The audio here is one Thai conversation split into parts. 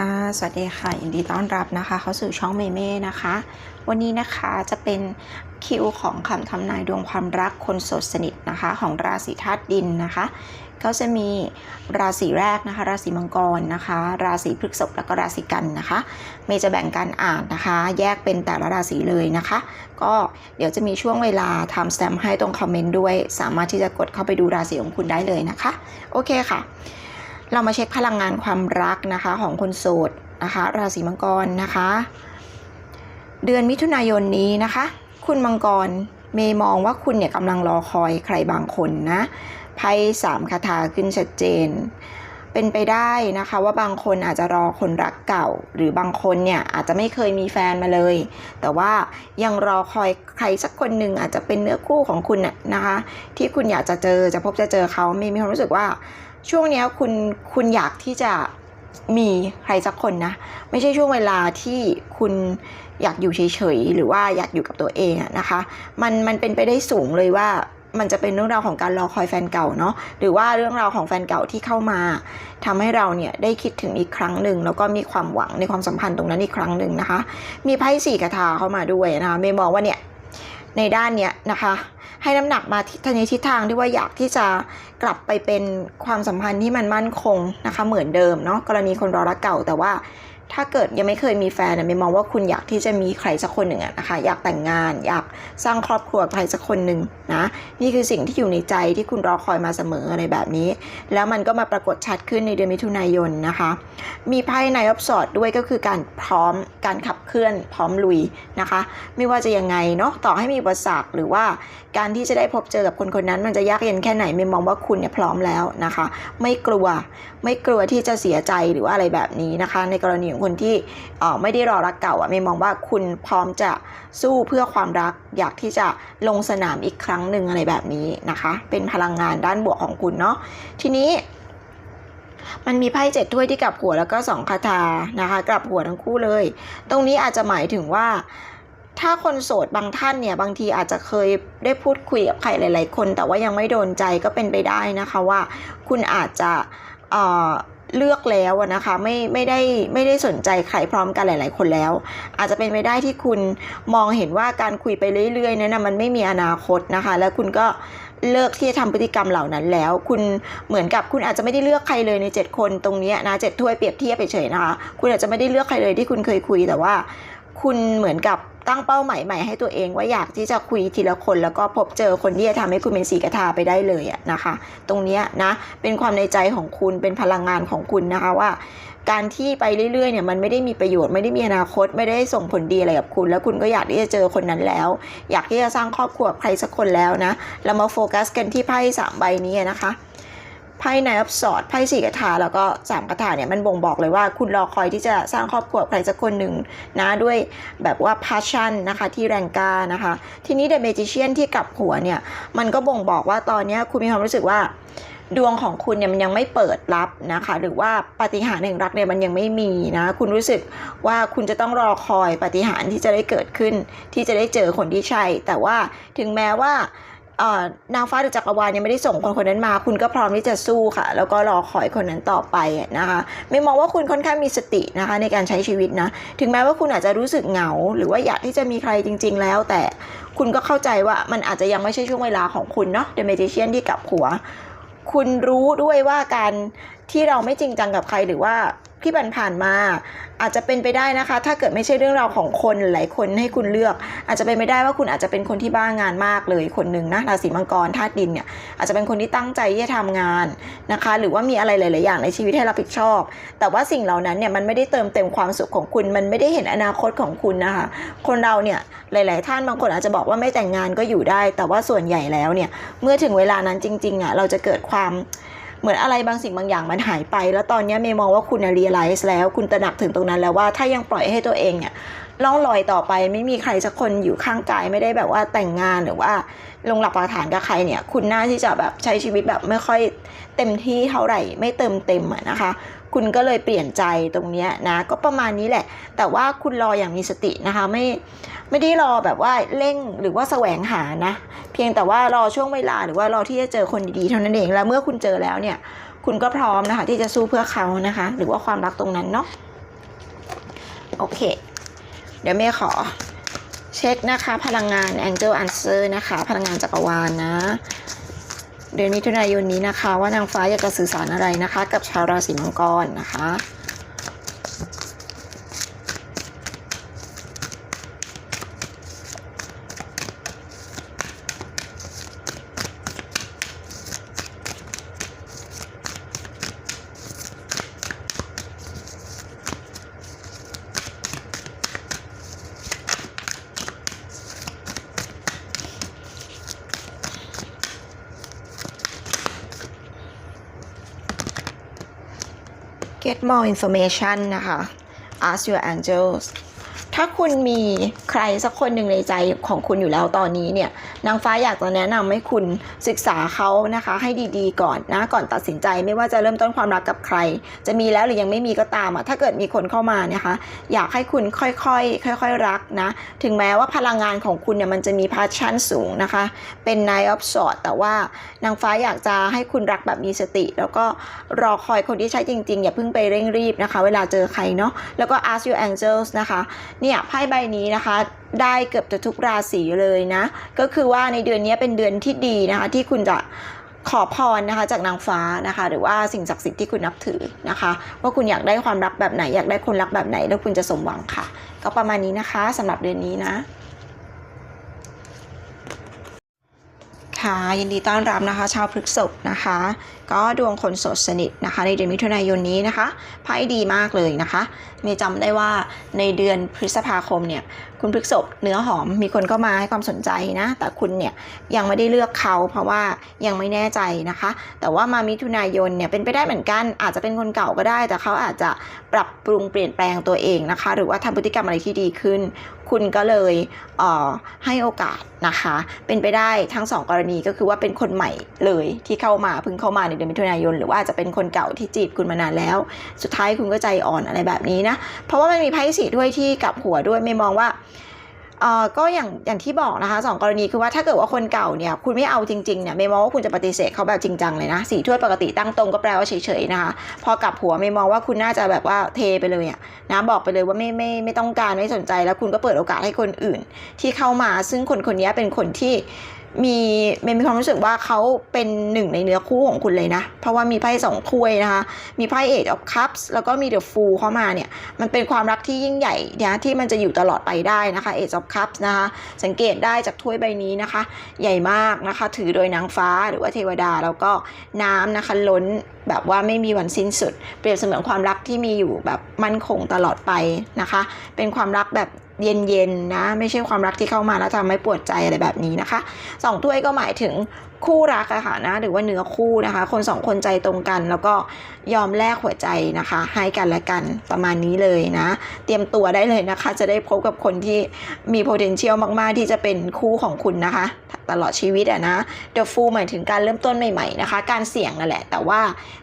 ค่ะ สวัสดีค่ะ ยินดีต้อนรับนะคะ เข้าสู่ช่องเมเม่นะคะ วันนี้นะคะจะเป็นคิวของคำทำนายดวงความรักคนโสดสนิทนะคะ ของราศีธาตุดินนะคะ ก็จะมีราศีแรกนะคะ ราศีมังกรนะคะ ราศีพฤษภแล้วก็ราศีกันนะคะเมย์จะแบ่งการอ่านนะคะ แยกเป็นแต่ละราศีเลยนะคะ ก็เดี๋ยวจะมีช่วงเวลาทำสแตมป์ให้ตรงคอมเมนต์ด้วย สามารถที่จะกดเข้าไปดูราศีของคุณได้เลยนะคะ โอเคค่ะ เรามาเช็คพลังงานความรักนะคะของคนโสดนะคะ ราศีมังกรนะคะ เดือนมิถุนายนนี้นะคะ คุณมังกรเมย์มองว่าคุณเนี่ยกำลังรอคอยใครบางคนนะไพ่สามคาถาขึ้นชัดเจน เป็นไปได้นะคะว่าบางคนอาจจะรอคนรักเก่า หรือบางคนเนี่ยอาจจะไม่เคยมีแฟนมาเลย แต่ว่ายังรอคอยใครสักคนหนึ่งอาจจะเป็นเนื้อคู่ของคุณน่ะนะคะ ที่คุณอยากจะเจอจะพบจะเจอเขาเมย์มีความรู้สึกว่า ช่วงนี้คุณคุณอยากที่จะมีใครสักคนนะ ไม่ใช่ช่วงเวลาที่คุณอยากอยู่เฉยๆหรือว่าอยากอยู่กับตัวเองอะนะคะ มันมันเป็นไปได้สูงเลยว่ามันจะเป็นเรื่องราวของการรอคอยแฟนเก่าเนาะหรือว่าเรื่องราวของแฟนเก่าที่เข้ามาทำให้เราเนี่ยได้คิดถึงอีกครั้งหนึ่งแล้วก็มีความหวังในความสัมพันธ์ตรงนั้นอีกครั้งหนึ่งนะคะ มีไพ่สี่กระทาเข้ามาด้วยนะคะเมย์มองว่าเนี่ยในด้านเนี้ยนะคะ ให้น้ำหนักมาที่ในทิศทางที่ว่าอยากที่จะกลับไปเป็นความสัมพันธ์ที่มันมั่นคงนะคะเหมือนเดิมเนาะกรณีคนรอรักเก่าแต่ว่า ถ้าเกิดยังไม่เคยมีแฟนเนี่ยเมย์มองว่าคุณอยากที่จะมีใครสักคนหนึ่งอะนะคะ อยากแต่งงาน อยากสร้างครอบครัวใครสักคนหนึ่งนะ นี่คือสิ่งที่อยู่ในใจที่คุณรอคอยมาเสมออะไรแบบนี้ แล้วมันก็มาปรากฏชัดขึ้นในเดือนมิถุนายนนะคะ มีไพ่ในออฟสอดด้วยก็คือการพร้อมการขับเคลื่อนพร้อมลุยนะคะ ไม่ว่าจะยังไงเนาะต่อให้มีอุปสรรคหรือว่าการที่จะได้พบเจอกับคนคนนั้น มันจะยากเย็นแค่ไหนเมย์มองว่าคุณเนี่ยพร้อมแล้วนะคะ ไม่กลัวไม่กลัวที่จะเสียใจหรือว่าอะไรแบบนี้นะคะ ในกรณีงคนที่ไม่ได้รอรักเก่าอะเมย์มองว่าคุณพร้อมจะสู้เพื่อความรัก อยากที่จะลงสนามอีกครั้งหนึ่งอะไรแบบนี้นะคะ เป็นพลังงานด้านบวกของคุณเนาะทีนี้มันมีไพ่เจ็ดถ้วยที่กลับหัวแล้วก็สองคาถานะคะกลับหัวทั้งคู่เลย ตรงนี้อาจจะหมายถึงว่า ถ้าคนโสดบางท่านเนี่ยบางทีอาจจะเคยได้พูดคุยกับใครหลาย ๆ คน แต่ว่ายังไม่โดนใจก็เป็นไปได้นะคะว่า คุณอาจจะเอ่อ เลือกแล้วนะคะไม่ไม่ได้ไม่ได้สนใจใครพร้อมกันหลาย ๆ คนแล้ว อาจจะเป็นไปได้ที่คุณมองเห็นว่าการคุยไปเรื่อยๆนั้นนะมันไม่มีอนาคตนะคะ แล้วคุณก็เลิกที่จะทำพฤติกรรมเหล่านั้นแล้ว คุณเหมือนกับคุณอาจจะไม่ได้เลือกใครเลยใน 7 คนตรงนี้นะเจ็ดถ้วยเปรียบเทียบไปเฉยนะคะ คุณอาจจะไม่ได้เลือกใครเลยที่คุณเคยคุยแต่ว่า คุณเหมือนกับตั้งเป้าหมายใหม่ให้ตัวเองว่าอยากที่จะคุยทีละคน แล้วก็พบเจอคนที่จะทำให้คุณเป็นสีกระทาไปได้เลยอะนะคะ ตรงนี้นะเป็นความในใจของคุณเป็นพลังงานของคุณนะคะว่า การที่ไปเรื่อยๆเนี่ยมันไม่ได้มีประโยชน์ไม่ได้มีอนาคต ไม่ได้ส่งผลดีอะไรกับคุณ แล้วคุณก็อยากที่จะเจอคนนั้นแล้ว อยากที่จะสร้างครอบครัวกับใครสักคนแล้วนะเรามาโฟกัสกันที่ไพ่สามใบนี้นะคะ ไพ่ไนอัพสอดไพ่สี่กระถาแล้วก็สามกระถาเนี่ยมันบ่งบอกเลยว่าคุณรอคอยที่จะสร้างครอบครัวใครสักคนหนึ่งนะด้วยแบบว่า passion นะคะที่แรงกล้านะคะ ทีนี้ The Magician ที่กลับหัวเนี่ยมันก็บ่งบอกว่าตอนนี้คุณมีความรู้สึกว่าดวงของคุณเนี่ยมันยังไม่เปิดรับนะคะ หรือว่าปฏิหารแห่งรักเนี่ยมันยังไม่มีนะคุณรู้สึกว่าคุณจะต้องรอคอยปฏิหารที่จะได้เกิดขึ้น ที่จะได้เจอคนที่ใช่ แต่ว่าถึงแม้ว่า นางฟ้าหรือจักรวาลยังไม่ได้ส่งคนคนนั้นมา คุณก็พร้อมที่จะสู้ค่ะ แล้วก็รอคอยคนนั้นต่อไปนะคะไม่มองว่าคุณค่อนข้างมีสตินะคะในการใช้ชีวิตนะ ถึงแม้ว่าคุณอาจจะรู้สึกเหงา หรือว่าอยากที่จะมีใครจริง ๆ แล้ว แต่คุณก็เข้าใจว่ามันอาจจะยังไม่ใช่ช่วงเวลาของคุณเนาะเดเมจิเชียนที่กลับหัว คุณรู้ด้วยว่าการ ที่เราไม่จริงจังกับใครหรือว่าที่ผ่านๆมา อาจจะเป็นไปได้นะคะ ถ้าเกิดไม่ใช่เรื่องราวของคนหลายคนให้คุณเลือก อาจจะเป็นไปได้ว่าคุณอาจจะเป็นคนที่บ้างานมากเลยคนหนึ่งนะราศีมังกรธาตุดินเนี่ยอาจจะเป็นคนที่ตั้งใจที่จะทำงานนะคะ หรือว่ามีอะไรหลาย ๆ อย่างในชีวิตให้รับผิดชอบ แต่ว่าสิ่งเหล่านั้นเนี่ยมันไม่ได้เติมเต็มความสุขของคุณ มันไม่ได้เห็นอนาคตของคุณนะคะ คนเราเนี่ยหลาย ๆ ท่านบางคนอาจจะบอกว่าไม่แต่งงานก็อยู่ได้ แต่ว่าส่วนใหญ่แล้วเนี่ยเมื่อถึงเวลานั้นจริง ๆอะเราจะเกิดความ เหมือนอะไรบางสิ่งบางอย่างมันหายไป แล้วตอนนี้เมย์มองว่าคุณเรียลไลซ์แล้วคุณตระหนักถึงตรงนั้นแล้วว่าถ้ายังปล่อยให้ตัวเองเนี่ยล่องลอยต่อไปไม่มีใครสักคนอยู่ข้างกายไม่ได้แบบว่าแต่งงานหรือว่าลงหลักปักฐานกับใครเนี่ย คุณน่าที่จะแบบใช้ชีวิตแบบไม่ค่อยเต็มที่เท่าไหร่ ไม่เติมเต็มนะคะ คุณก็เลยเปลี่ยนใจตรงนี้นะ ก็ประมาณนี้แหละ แต่ว่าคุณรออย่างมีสตินะคะไม่ไม่ได้รอแบบว่าเร่งหรือว่าแสวงหานะ เพียงแต่ว่ารอช่วงเวลาหรือว่ารอที่จะเจอคนดีๆเท่านั้นเองแล้วเมื่อคุณเจอแล้วเนี่ยคุณก็พร้อมนะคะที่จะสู้เพื่อเขานะคะ หรือว่าความรักตรงนั้นเนาะโอเค เดี๋ยวเมย์ขอเช็คนะคะ พลังงาน Angel Answer นะคะ พลังงานจักรวาลนะ เดือนมิถุนายนนี้นะคะ ว่านางฟ้าอยากจะสื่อสารอะไรนะคะ กับชาวราศีมังกรนะคะ get more information นะคะ ask your angels ถ้าคุณมีใครสักคนหนึ่งในใจของคุณอยู่แล้วตอนนี้เนี่ย นางฟ้าอยากจะแนะนำให้คุณศึกษาเขานะคะ ให้ดีๆ ก่อนนะก่อนตัดสินใจไม่ว่าจะเริ่มต้นความรักกับใคร จะมีแล้วหรือยังไม่มีก็ตามอะถ้าเกิดมีคนเข้ามานะคะ อยากให้คุณค่อยๆค่อยๆรักนะถึงแม้ว่าพลังงานของคุณเนี่ยมันจะมี passion สูงนะคะ เป็น nine of swords แต่ว่านางฟ้าอยากจะให้คุณรักแบบมีสติ แล้วก็รอคอยคนที่ใช้จริงๆ อย่าเพิ่งไปเร่งรีบนะคะ เวลาเจอใครเนาะแล้วก็ ask your angels นะคะเนี่ยไพ่ใบนี้นะคะ ได้เกือบจะทุกราศีเลยนะ ก็คือว่าในเดือนนี้เป็นเดือนที่ดีนะคะที่คุณจะขอพรนะคะจากนางฟ้านะคะ หรือว่าสิ่งศักดิ์สิทธิ์ที่คุณนับถือนะคะ ว่าคุณอยากได้ความรักแบบไหน อยากได้คนรักแบบไหน แล้วคุณจะสมหวังค่ะ ก็ประมาณนี้นะคะสำหรับเดือนนี้นะ ค่ะ ยินดีต้อนรับนะคะ ชาวพฤกษภนะคะ ก็ดวงคนโสดสนิทนะคะ ในเดือนมิถุนายนนี้นะคะไพ่ดีมากเลยนะคะมย์จำได้ว่าในเดือนพฤษภาคมเนี่ยคุณพฤกษภเนื้อหอมมีคนก็มาให้ความสนใจนะ แต่คุณเนี่ยยังไม่ได้เลือกเขาเพราะว่ายังไม่แน่ใจนะคะ แต่ว่ามามิถุนายนเนี่ยเป็นไปได้เหมือนกัน อาจจะเป็นคนเก่าก็ได้ แต่เขาอาจจะปรับปรุงเปลี่ยนแปลงตัวเองนะคะ หรือว่าทำพฤติกรรมอะไรที่ดีขึ้น คุณก็เลยเให้โอกาสนะคะ เป็นไปได้ทั้งสองกรณีก็คือว่าเป็นคนใหม่เลยที่เข้ามาเพิ่งเข้ามาในเดือนมิถุนายน หรือว่าจจะเป็นคนเก่าที่จีบคุณมานานแล้ว สุดท้ายคุณก็ใจอ่อนอะไรแบบนี้นะ เพราะว่ามันมีไพ่สีด้วยที่กลับหัวด้วยไม่มองว่า เอ่อก็อย่างอย่างที่บอกนะคะสองกรณีคือว่าถ้าเกิดว่าคนเก่าเนี่ยคุณไม่เอาจริงๆเนี่ยไม่มองว่าคุณจะปฏิเสธเขาแบบจริงจังเลยนะสีถ้วยปกติตั้งตรงก็แปลว่าเฉยๆนะคะพอกลับหัวไม่มองว่าคุณน่าจะแบบว่าเทไปเลยอะนะบอกไปเลยว่าไม่ไม่ไม่ต้องการไม่สนใจแล้วคุณก็เปิดโอกาสให้คนอื่น ที่เข้ามาซึ่งคนคนนี้เป็นคนที่ มีเมมีความรู้สึกว่าเขาเป็นหนึ่งในเนื้อคู่ของคุณเลยนะ เพราะว่ามีไพ่สองถ้วยนะคะ มีไพ่เอ of cups แล้วก็มีเดอะฟูลเข้ามาเนี่ย มันเป็นความรักที่ยิ่งใหญ่นะที่มันจะอยู่ตลอดไปได้นะคะ Age of Cups นะคะ สังเกตได้จากถ้วยใบนี้นะคะ ใหญ่มากนะคะ ถือโดยนางฟ้าหรือว่าเทวดาแล้วก็น้ำนะคะล้นแบบว่าไม่มีวันสิ้นสุด เปรียบเสมือนความรักที่มีอยู่แบบมั่นคงตลอดไปนะคะ เป็นความรักแบบ เย็นๆนะ ไม่ใช่ความรักที่เข้ามาแล้วทำให้ปวดใจอะไรแบบนี้นะคะสองถ้วยก็หมายถึงคู่รักอะค่ะนะหรือว่าเนื้อคู่นะคะ คนสองคนใจตรงกัน แล้วก็ยอมแลกหัวใจนะคะ ให้กันและกันประมาณนี้เลยนะ เตรียมตัวได้เลยนะคะ จะได้พบกับคนที่มี potential มาก ๆ ที่จะเป็นคู่ของคุณนะคะ ตลอดชีวิตอะนะ The Fool หมายถึงการเริ่มต้นใหม่ ๆ นะคะ การเสี่ยงนั่นแหละ แต่ว่า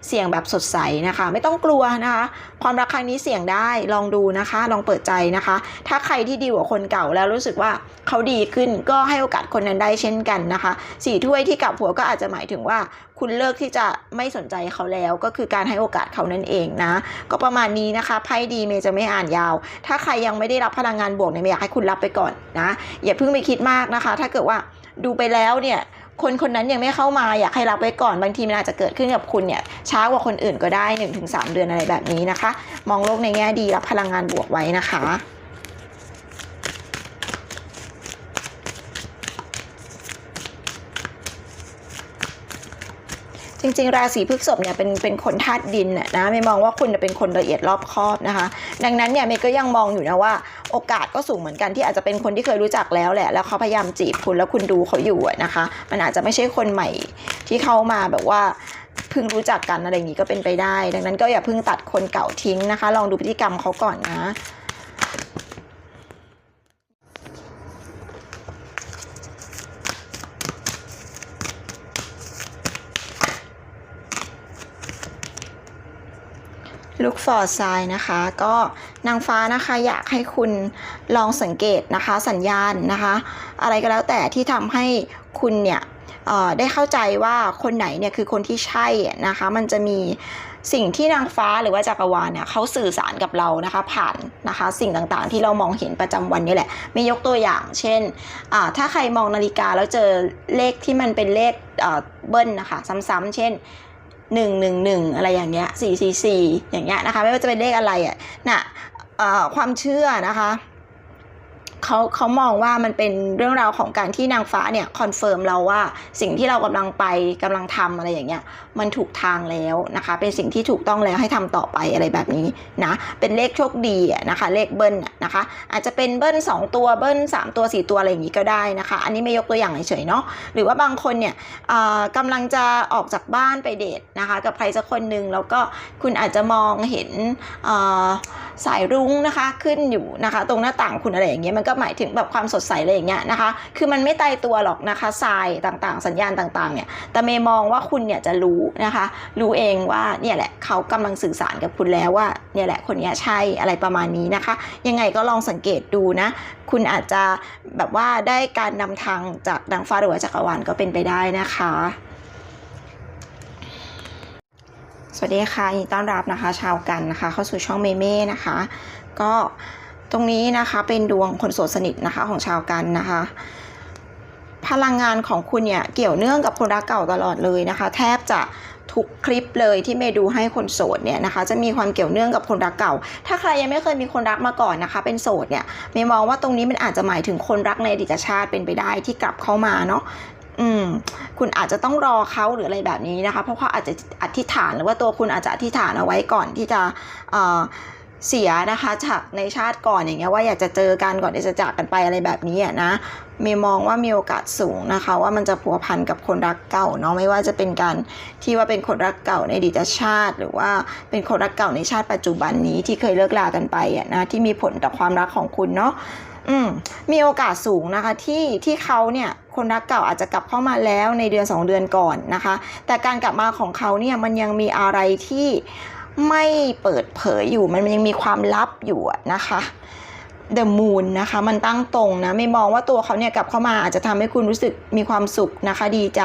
เสี่ยงแบบสดใสนะคะ ไม่ต้องกลัวนะคะ ความรักครั้งนี้เสี่ยงได้ลองดูนะคะ ลองเปิดใจนะคะ ถ้าใครที่ดีกว่าคนเก่าแล้วรู้สึกว่าเขาดีขึ้นก็ให้โอกาสคนนั้นได้เช่นกันนะคะสี่ถ้วยที่กลับหัวก็อาจจะหมายถึงว่า คุณเลิกที่จะไม่สนใจเขาแล้ว ก็คือการให้โอกาสเขานั่นเองนะ ก็ประมาณนี้นะคะไพ่ดีเมย์จะไม่อ่านยาว ถ้าใครยังไม่ได้รับพลังงานบวกเนี่ยเมย์อยากให้คุณรับไปก่อนนะอย่าเพิ่งไปคิดมากนะคะ ถ้าเกิดว่าดูไปแล้วเนี่ยคนคนนั้นยังไม่เข้ามาอยากให้รับไว้ก่อนบางทีมันอาจจะเกิดขึ้นกับคุณเนี่ยช้ากว่าคนอื่นก็ได้ 1-3 เดือนอะไรแบบนี้นะคะ มองโลกในแง่ดีรับพลังงานบวกไว้นะคะ จริง ๆ ราศีพฤษภเนี่ยเป็นเป็นคนธาตุดินนะนะไม่มองว่าคุณเป็นคนละเอียดรอบคอบนะคะ ดังนั้นเนี่ยเมย์ก็ยังมองอยู่นะว่าโอกาสก็สูงเหมือนกันที่อาจจะเป็นคนที่เคยรู้จักแล้วแหละ แล้วเขาพยายามจีบคุณแล้วคุณดูเขาอยู่นะคะ มันอาจจะไม่ใช่คนใหม่ที่เข้ามาแบบว่าเพิ่งรู้จักกันอะไรอย่างนี้ก็เป็นไปได้ ดังนั้นก็อย่าเพิ่งตัดคนเก่าทิ้งนะคะ ลองดูพฤติกรรมเขาก่อนนะ look for sign นะคะ ก็นางฟ้านะคะอยากให้คุณลองสังเกตนะคะ สัญญาณนะคะ อะไรก็แล้วแต่ที่ทำให้คุณเนี่ยได้เข้าใจว่าคนไหนเนี่ยคือคนที่ใช่นะคะ มันจะมีสิ่งที่นางฟ้าหรือว่าจักรวาลเนี่ยเขาสื่อสารกับเรานะคะ ผ่านนะคะสิ่งต่างๆ ที่เรามองเห็นประจำวันนี่แหละ ไม่ยกตัวอย่าง เช่นถ้าใครมองนาฬิกาแล้วเจอเลขที่มันเป็นเลขเอ่อเบิ้ลนะคะ ซ้ำๆเช่น หนึ่งหนึ่งหนึ่งอะไรอย่างเงี้ยสี่สี่สี่อย่างเงี้ยนะคะ ไม่ว่าจะเป็นเลขอะไรอะน่ะความเชื่อนะคะ เขาเขามองว่ามันเป็นเรื่องราวของการที่นางฟ้าเนี่ยคอนเฟิร์มเราว่าสิ่งที่เรากำลังไปกำลังทำอะไรอย่างเงี้ยมันถูกทางแล้วนะคะ เป็นสิ่งที่ถูกต้องแล้วให้ทำต่อไปอะไรแบบนี้นะเป็นเลขโชคดีนะคะ เลขเบิ้ลนะคะ อาจจะเป็นเบิ้ลสองตัวเบิ้ลสามตัวสี่ตัวอะไรอย่างงี้ก็ได้นะคะ อันนี้ไม่ยกตัวอย่างเฉยๆเนาะหรือว่าบางคนเนี่ยกำลังจะออกจากบ้านไปเดทนะคะ กับใครสักคนหนึ่งแล้วก็คุณอาจจะมองเห็นสายรุ้งนะคะขึ้นอยู่นะคะ ตรงหน้าต่างคุณอะไรอย่างเงี้ยมันก็หมายถึงแบบความสดใสอะไรอย่างเงี้ยนะคะ คือมันไม่ตายตัวหรอกนะคะทรายต่างๆ สัญญาณต่างๆเนี่ย แต่เมย์มองว่าคุณเนี่ยจะรู้นะคะ รู้เองว่าเนี่ยแหละเขากำลังสื่อสารกับคุณแล้วว่าเนี่ยแหละคนนี้ใช่อะไรประมาณนี้นะคะ ยังไงก็ลองสังเกตดูนะ คุณอาจจะแบบว่าได้การนำทางจากนางฟ้าหรือว่าจักรวาลก็เป็นไปได้นะคะสวัสดีค่ะยินดีต้อนรับนะคะ ชาวกันนะคะ เข้าสู่ช่องเมเม่นะคะ ก็ ตรงนี้นะคะเป็นดวงคนโสดสนิทนะคะของชาวกันนะคะ พลังงานของคุณเนี่ยเกี่ยวเนื่องกับคนรักเก่าตลอดเลยนะคะ แทบจะทุกคลิปเลยที่เมย์ดูให้คนโสดเนี่ยนะคะ จะมีความเกี่ยวเนื่องกับคนรักเก่า ถ้าใครยังไม่เคยมีคนรักมาก่อนนะคะ เป็นโสดเนี่ยเมย์มองว่าตรงนี้มันอาจจะหมายถึงคนรักในอดีตชาติเป็นไปได้ที่กลับเข้ามาเนาะอืมคุณอาจจะต้องรอเขาหรืออะไรแบบนี้นะคะ เพราะเขาอาจจะอธิษฐานหรือว่าตัวคุณอาจจะอธิษฐานเอาไว้ก่อนที่จะเอ่อ เสียนะคะจากในชาติก่อนอย่างเงี้ยว่าอยากจะเจอกันก่อนที่จะจากกันไปอะไรแบบนี้อะนะเมย์มองว่ามีโอกาสสูงนะคะ ว่ามันจะผัวพันกับคนรักเก่าเนาะไม่ว่าจะเป็นการที่ว่าเป็นคนรักเก่าในอดีตชาติ หรือว่าเป็นคนรักเก่าในชาติปัจจุบันนี้ที่เคยเลิกลากันไปอะนะที่มีผลต่อความรักของคุณเนาะอืมมีโอกาสสูงนะคะที่ที่เขาเนี่ยคนรักเก่าอาจจะกลับเข้ามาแล้วในเดือน 2 เดือนก่อนนะคะ แต่การกลับมาของเขาเนี่ยมันยังมีอะไรที่ ไม่เปิดเผยอยู่มันยังมีความลับอยู่นะคะ The Moon นะคะมันตั้งตรงนะไม่มองว่าตัวเขาเนี่ยกลับเข้ามาอาจจะทำให้คุณรู้สึกมีความสุขนะคะ ดีใจ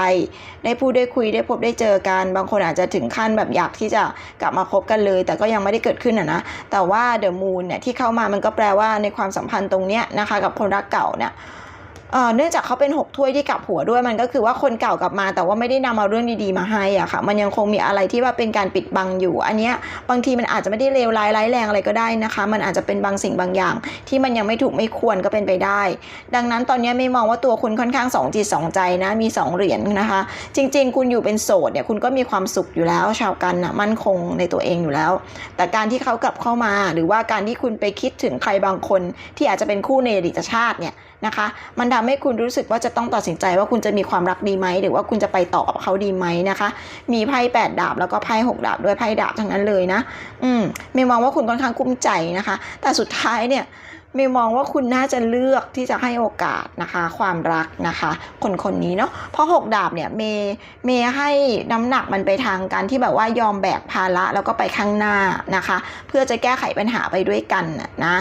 ได้พูดได้คุยได้พบได้เจอกัน บางคนอาจจะถึงขั้นแบบอยากที่จะกลับมาคบกันเลย แต่ก็ยังไม่ได้เกิดขึ้นอะนะแต่ว่า The Moon เนี่ยที่เข้ามามันก็แปลว่าในความสัมพันธ์ตรงเนี้ยนะคะ กับคนรักเก่าเนี่ย เนื่องจากเขาเป็นหกถ้วยที่กลับหัวด้วยมันก็คือว่าคนเก่ากลับมา แต่ว่าไม่ได้นำเอาเรื่องดีๆมาให้อะค่ะมันยังคงมีอะไรที่ว่าเป็นการปิดบังอยู่ อันเนี้ยบางทีมันอาจจะไม่ได้เลวร้ายร้ายแรงอะไรก็ได้นะคะ มันอาจจะเป็นบางสิ่งบางอย่าง ที่มันยังไม่ถูกไม่ควรก็เป็นไปได้ ดังนั้นตอนนี้ไม่มองว่าตัวคุณค่อนข้างสองจิตสองใจนะมีสองเหรียญนะคะ จริง ๆ คุณอยู่เป็นโสดเนี่ยคุณก็มีความสุขอยู่แล้ว ชาวกันนะมั่นคงในตัวเองอยู่แล้ว แต่การที่เขากลับเข้ามา หรือว่าการที่คุณไปคิดถึงใครบางคน ที่อาจจะเป็นคู่ในอดีตชาติเนี่ยนะคะ มันททำให้คุณรู้สึกว่าจะต้องตัดสินใจว่าคุณจะมีความรักดีไหมหรือว่าคุณจะไปต่อกับเขาดีไหมนะคะ มีไพ่แปดดาบแล้วก็ไพ่หกดาบด้วยไพ่ดาบทั้งนั้นเลยนะ อืมไม่มองว่าคุณค่อนข้างกุ้มใจนะคะ แต่สุดท้ายเนี่ยเมย์มองว่าคุณน่าจะเลือกที่จะให้โอกาสนะคะ ความรักนะคะ คนคนนี้เนาะเพราะหกดาบเนี่ยเมย์เมย์ให้น้ำหนักมันไปทางการที่แบบว่ายอมแบกภาระแล้วก็ไปข้างหน้านะคะ เพื่อจะแก้ไขปัญหาไปด้วยกันนะ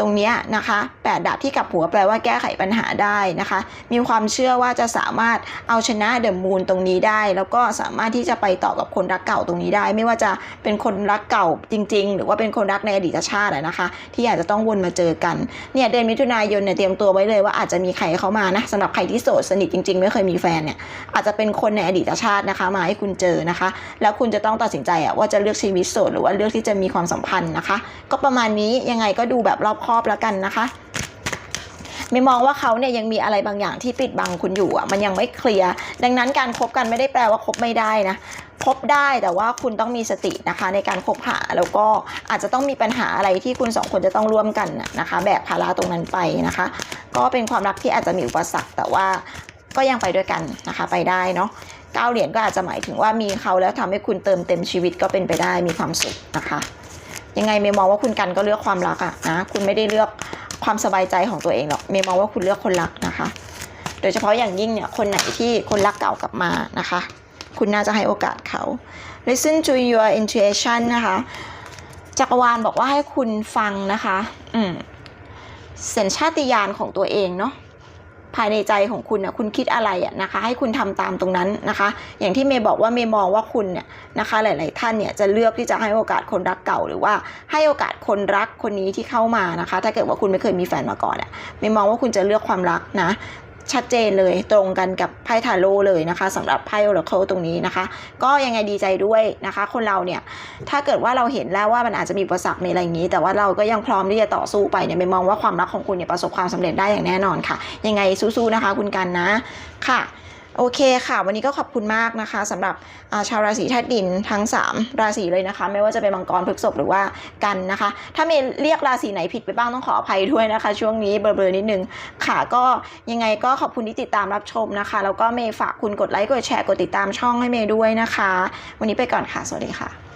ตรงนี้นะคะแปดดาบที่กลับหัวแปลว่าแก้ไขปัญหาได้นะคะ มีความเชื่อว่าจะสามารถเอาชนะเดอะมูนตรงนี้ได้ แล้วก็สามารถที่จะไปต่อกับคนรักเก่าตรงนี้ได้ ไม่ว่าจะเป็นคนรักเก่าจริง ๆ หรือว่าเป็นคนรักในอดีตชาติอะนะคะ ที่อาจจะต้องวนมาเจอกันเนี่ยเดือนมิถุนายนเนี่ยเตรียมตัวไว้เลยว่าอาจจะมีใครเข้ามานะสำหรับใครที่โสดสนิทจริง ๆ ไม่เคยมีแฟนเนี่ยอาจจะเป็นคนในอดีตชาตินะคะ มาให้คุณเจอนะคะ แล้วคุณจะต้องตัดสินใจอะว่าจะเลือกชีวิตโสดหรือว่าเลือกที่จะมีความสัมพันธ์นะคะ ก็ประมาณนี้ยังไงก็ดูแบบรอบคอบแล้วกันนะคะไม่มองว่าเขาเนี่ยยังมีอะไรบางอย่างที่ปิดบังคุณอยู่อะมันยังไม่เคลียร์ดังนั้นการคบกันไม่ได้แปลว่าคบไม่ได้นะคบได้แต่ว่าคุณต้องมีสตินะคะ ในการคบหาแล้วก็อาจจะต้องมีปัญหาอะไรที่คุณสองคนจะต้องร่วมกันนะคะ แบกภาระตรงนั้นไปนะคะ ก็เป็นความรักที่อาจจะมีอุปสรรคแต่ว่าก็ยังไปด้วยกันนะคะ ไปได้เนาะเก้าเหรียญก็อาจจะหมายถึงว่ามีเขาแล้วทำให้คุณเติมเต็มชีวิตก็เป็นไปได้มีความสุขนะคะ ยังไงเมย์มองว่าคุณกันก็เลือกความรักอะนะคุณไม่ได้เลือกความสบายใจของตัวเองหรอกเมย์มองว่าคุณเลือกคนรักนะคะ โดยเฉพาะอย่างยิ่งเนี่ยคนไหนที่คนรักเก่ากลับมานะคะ คุณน่าจะให้โอกาสเขา listen to your intuition นะคะจักรวาลบอกว่าให้คุณฟังนะคะ อืมสัญชาติญาณของตัวเองเนาะ ภายในใจของคุณนะคุณคิดอะไรอะนะคะให้คุณทำตามตรงนั้นนะคะ อย่างที่เมย์บอกว่าเมย์มองว่าคุณเนี่ยนะคะหลาย ๆ ท่านเนี่ยจะเลือกที่จะให้โอกาสคนรักเก่า หรือว่าให้โอกาสคนรักคนนี้ที่เข้ามานะคะ ถ้าเกิดว่าคุณไม่เคยมีแฟนมาก่อนอะเมย์มองว่าคุณจะเลือกความรักนะ ชัดเจนเลยตรงกันกับไพ่ทาโร่เลยนะคะสำหรับไพ่โอราเคิลตรงนี้นะคะ ก็ยังไงดีใจด้วยนะคะ คนเราเนี่ยถ้าเกิดว่าเราเห็นแล้วว่ามันอาจจะมีอุปสรรคมีอะไรอย่างนี้ แต่ว่าเราก็ยังพร้อมที่จะต่อสู้ไปเนี่ยไม่มองว่าความรักของคุณเนี่ยประสบความสำเร็จได้อย่างแน่นอนค่ะ ยังไงสู้ๆนะคะ คุณกันนะค่ะ โอเคค่ะ วันนี้ก็ขอบคุณมากนะคะสำหรับาชาวราศีธาตุดินทั้ง 3 ราศีเลยนะคะ ไม่ว่าจะเป็นมังกรพฤกษภหรือว่ากันนะคะ ถ้าเมย์เรียกราศีไหนผิดไปบ้างต้องขออภัยด้วยนะคะ ช่วงนี้เบลอๆนิดนึงค่ะก็ยังไงก็ขอบคุณที่ติดตามรับชมนะคะ แล้วก็เมย์ฝากคุณกดไลค์กดแชร์กดติดตามช่องให้เมย์ด้วยนะคะ วันนี้ไปก่อนค่ะ สวัสดีค่ะ